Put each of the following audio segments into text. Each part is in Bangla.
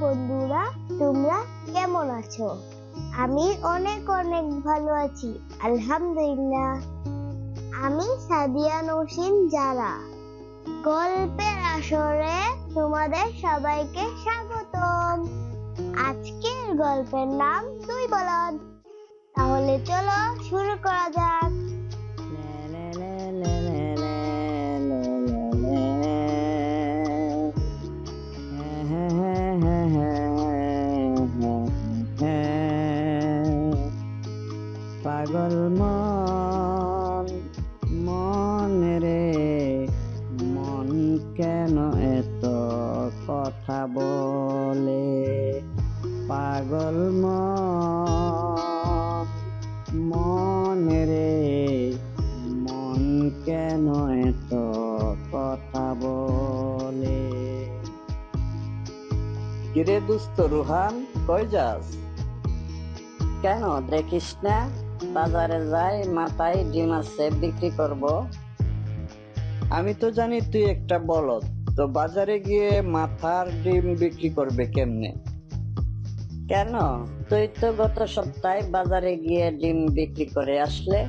বন্ধুরা, তোমরা কেমন আছো? আমি অনেক অনেক ভালো আছি, আলহামদুলিল্লাহ। আমি সাদিয়া নৌসিন যারা গল্পের আসরে তোমাদের সবাইকে স্বাগতম। আজকের গল্পের নাম দুই বলদ। তাহলে চলো শুরু করা যাক। পাগল মন রে, মন কেন এত কথা বলে? পাগল মন রে, মন কেন এত কথা বলে? কিরে দুস্থ রুহান, কই যাস? কেন দেখিস না? বাজারে যাই, মাথায় ডিম আছে, বিক্রি করব। আমি তো জানি তুই একটা বলদ, তো বাজারে গিয়ে মাথার ডিম বিক্রি করবে কেমনে? কেন? তুই তো গত সপ্তাহে বাজারে গিয়ে ডিম বিক্রি করে আসলে।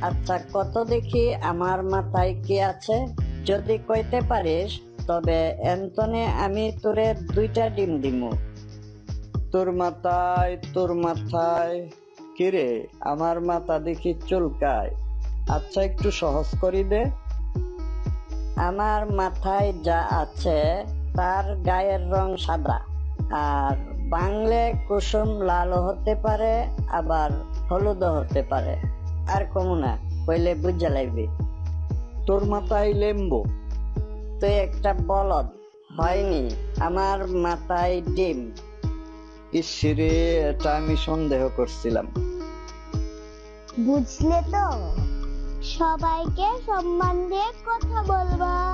আচ্ছা কত দেখি আমার মাথায় কি আছে? যদি কইতে পারিস, তবে এন্তনে আমি তোরে দুইটা ডিম দিমু। তোর মাথায় তোর মাথায়। কিরে আমার মাথা দেখি চুলকায়। আচ্ছা একটু সহজ করি দে। আমার মাথায় যা আছে, তার গায়ের রং সাদা। আর বাংলে কুসুম লালও হতে পারে, আবার হলুদও হতে পারে। আর কমু না, কইলে বুঝা লাগবে। তোর মাথায় লেম্বু। তুই একটা বলদ, হয়নি? আমার মাথায় ডিম। ইসরে এটা আমি সন্দেহ করছিলাম। বুঝলে তো? সবাইকে সম্মান দিয়ে কথা বলবা।